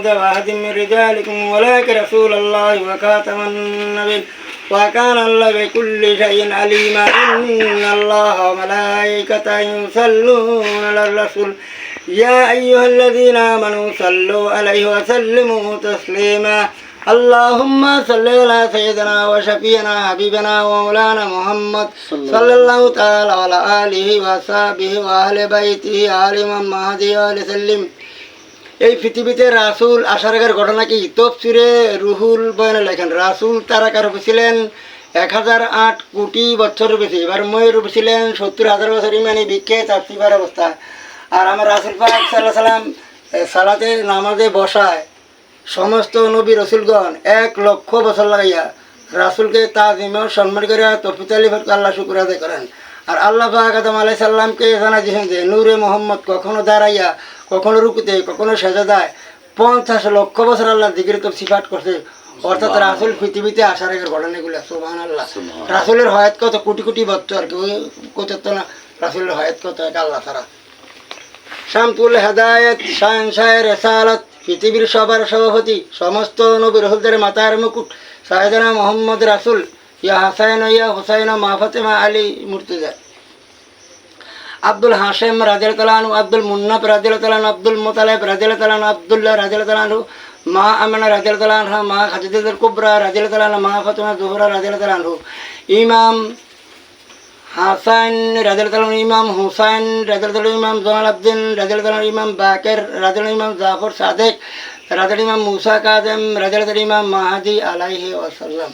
محمد واحد من رجالكم ولكن رسول الله وخاتم النبي وكان الله بكل شيء عليما. إن الله وملائكته يصلون على الرسول. يا أيها الذين آمنوا صلوا عليه وسلموا تسليما. اللهم صل على سيدنا وشفينا حبيبنا ومولانا محمد صلى الله تعالى على آله وصحبه وأهل بيته آل محمد وآله سلم. এই পৃথিবীতে রাসুল আসার আগের ঘটনা কি? তফসিরে রুহুল বয়ানে লেখেন, রাসুল তারা কার ছিলেন এক হাজার আট কোটি বছর বেশি। এবার ময়ের ছিলেন সত্তর হাজার বছর ইমানি, ভিক্ষে চারটিবার অবস্থা। আর আমার রাসুল পাক সাল্লাহ সাল্লাম সালাতে, নামাজে বসায়। সমস্ত নবী রসুলগণ এক লক্ষ বছর লাগাইয়া রাসুলকে তাজিমেও সম্মান করে তফিত আলী আল্লাহ শুকুর আদায় করেন। আর আল্লাহ পাক আদম আলাই সাল্লামকে জানা দিয়েছেন যে, নূরে মোহাম্মদ কখনো দাঁড়াইয়া কখনো রুকুতে কখনো সেজাদায় পঞ্চাশ লক্ষ বছর আল্লাহ দিগির তো সিফাট করছে। অর্থাৎ রাসুল পৃথিবীতে আসার আগের ঘটনাগুলো সোহান আল্লাহ রাসুলের হয়াত কত কোটি কোটি বছর আর কি কত তো না রাসুলের হয়াত কত এক আল্লাহ ছাড়া। শামতুল হেদায়ত শায়ন শাহের রেসালত পৃথিবীর সবার সভাপতি সমস্ত নবীর রসুলদের মাতার মুকুট সাহেদানা মোহাম্মদ রাসুল ইয়া হাসাইন ইয়া হুসাইন মা ফাতেমা আলী মুর্তুজা। আব্দুল হাসেম রাজেল তালানু আব্দুল মুন্নাফ রাজেল তালান আব্দুল মোতালেব রাজেল তালান আবদুল্লাহ রাজেল তালানু মা আমিনা রাজেল তালানহা মা খাদিদুল কুবরা রাজেল তালান মা ফাতেমা জোহরা রাজেল তালানহু ইমাম হাসান রাজেল তালান ইমাম হুসাইন রাজেল তালান ইমাম জমাল আব্দিন রাজেল তালান ইমাম বাকের রাজেল ইমাম জাফর সাদেক রাজেল ইমাম মুসা কাজেম রাজেল ইমাম মাহাদি আলাইহি ওয়াসাল্লাম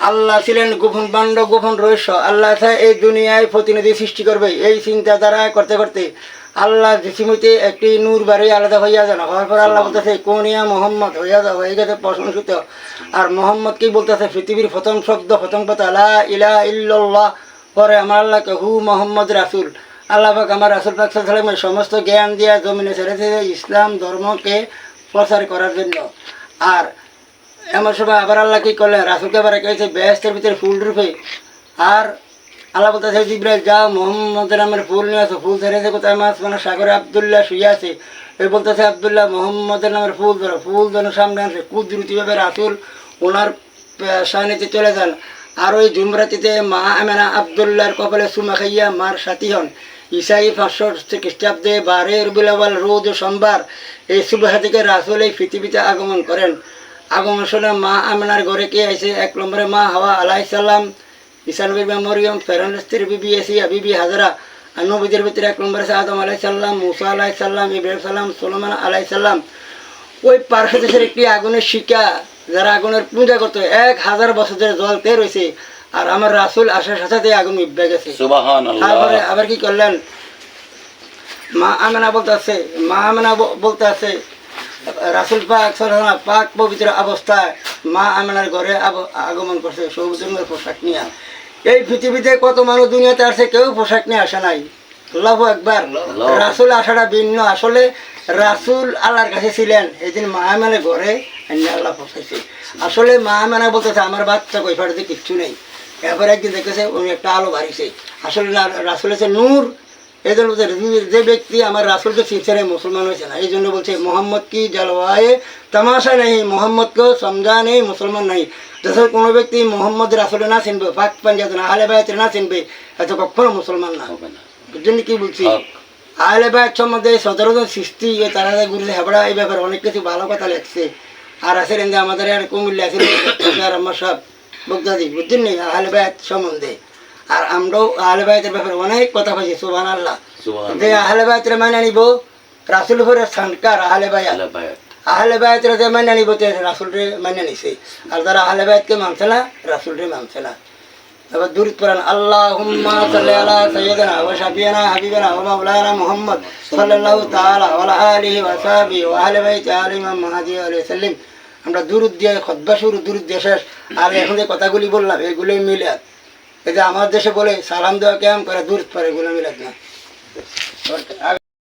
আল্লাহ ছিলেন গোপন বাণ্ড গোপন রহস্য। আল্লাহ এই দুনিয়ায় প্রতিনিধি সৃষ্টি করবে। এই চিন্তাধারা করতে করতে আল্লাহ জিসিমিতে একটি নূর বাড়ি আলাদা হইয়া যান। হওয়ার পর আল্লাহ বলতেছে, কোনিয়া মোহাম্মদ? হইয়া যাও, হয়ে গেছে প্রশংসিত। আর মোহাম্মদ কি বলতেছে? পৃথিবীর প্রথম শব্দ, প্রথম কথা, লা ইলা ইল্লাল্লাহ। পরে আমার আল্লাহকে, হু, মোহাম্মদ রাসুল। আল্লাহ পাক আমার রাসুল পাক সাল্লামের সমস্ত জ্ঞান দিয়া জমিনে ছেড়েছে ইসলাম ধর্মকে প্রচার করার জন্য। আর এমন সময় আবার আল্লাহ কি করলেন রাসুলকে আবার রেখেছে বেহস্তের ভিতরে ফুল রূপে আর আল্লাহ বলতেছে, জিব্রাইল, যাও মোহাম্মদের নামের ফুল নিয়ে আসো। ফুল ছেড়েছে কোথায় মাছ মানে সাগরে আবদুল্লাহ শুয়ে আছে। ওই বলতেছে, আবদুল্লাহ মোহাম্মদের নামের ফুল ধরো। ফুল যেন সামনে আসে। কুদরতিভাবে রাসুল ওনার সানিতে চলে যান। আর ওই জুমরাতিতে মা আমেনা আবদুল্লাহর কপালে সুমা খাইয়া মার সাথী হন। ইসাই পাঁচশো খ্রিস্টাব্দে বারে রোজ ও সোমবার এই সুবাহা থেকে রাসুল এই পৃথিবীতে আগমন করেন। আগমন শুনে মা আমেনার ঘরে কে আছে এক নম্বরে মা হাওয়া আলাই সাল্লাম ঈশান বিবি মরিয়ম ফেরন স্ত্রী বিবি এসিয়া বিবি হাজরা নবীদের ভিতরে এক নম্বরে আছে আদম আলাই সাল্লাম মুসা আলাই সাল্লাম ইব্রাহিম সাল্লাম সোলমান আলাই সাল্লাম ওই পার্শ্ব দেশের একটি আগুনের শিকা যারা আগুনের পূজা করতো এক হাজার বছর ধরে জ্বলতে রয়েছে আর আমার রাসুল আসার সাথে সাথে আগুন নিভে গেছে। তারপরে আবার কি করলেন? মা আমেনা বলতে আছে মা আমেনা বলতে আছে রাসুল পাক সাল্লাল্লাহু পাক পবিত্র অবস্থায় মা আমেনার ঘরে আগমন করছে সবুজ রঙের পোশাক নিয়ে এই পৃথিবীতে কত মানুষ দুনিয়াতে আসে কেউ পোশাক নিয়ে আসে নাই। আল্লাহু একবার রাসুল আসাটা ভিন্ন। আসলে রাসুল আল্লাহর কাছে ছিলেন এই দিন মা আমেনা ঘরে আল্লাহ পৌঁছাইছে আসলে মা আমেনা বলতেছে আমার বাচ্চা কই ফাটাতে কিচ্ছু নেই। এরপরে একদিন দেখেছে উনি একটা আলো বাড়িছে। আসলে রাসুল হচ্ছে নূর। এই জন্য যে- ব্যক্তি আমার রাসুলকে চিনছে মুসলমান হয়েছে না এই জন্য বলছে মোহাম্মদ কি জলওয়ায়ে? তামাশা নেই মোহাম্মদকে সমঝা নেই মুসলমান নেই। যখন কোনো ব্যক্তি মোহাম্মদ রাসুলে না চিনবে পাক পাঞ্জাব না আলে বায়াতে না চিনবে এত কখনো মুসলমান না। হবে না। বুঝলেন কি বলছি। আহলে বাইত সম্বন্ধে সতেরো জন সৃষ্টি তারা গুরু হেবড়া এই ব্যাপারে অনেক কিছু ভালো কথা লেখছে। আর আছে আমাদের আর কুমিল্লা আছে আমার সব বক্তাদি বুঝছেন নি? আহলে বাইত সম্বন্ধে। আর আমরাও আহলে বাইতের ব্যাপারে অনেক কথা পাইছি সুবান আল্লাহ যে আহলে বাইতের মানে নিব রাসুল উপরে সানকার আহলে বায়াত আহলে বাইতের যে মানে নিব তে রাসুলরে মানে নিছে। আর যারা আহলে বাইতকে মানছে না রাসুলরে মানছে না। এবার দূর করেন আল্লাহুম্মা সাল্লি আলা সাইয়্যিদিনা ওয়া শাফিয়ানা হাবিবানা ওয়া মাওলানা মুহাম্মদ সাল্লাল্লাহু তাআলা ওয়া আলিহি ওয়া সাহবিহি ওয়া আহলি বাইতি আলি ইমাম মাহদি আলাইহি সাল্লাম। আমরা দুরুদ দিয়ে খুতবা শুরু দুরুদ দিয়ে শেষ। আর এখন যে কথাগুলি বললাম এগুলোই মিলাদ যে আমার দেশে বলে সালাম দেওয়া কেমন করে দূর পরে মিলাদ না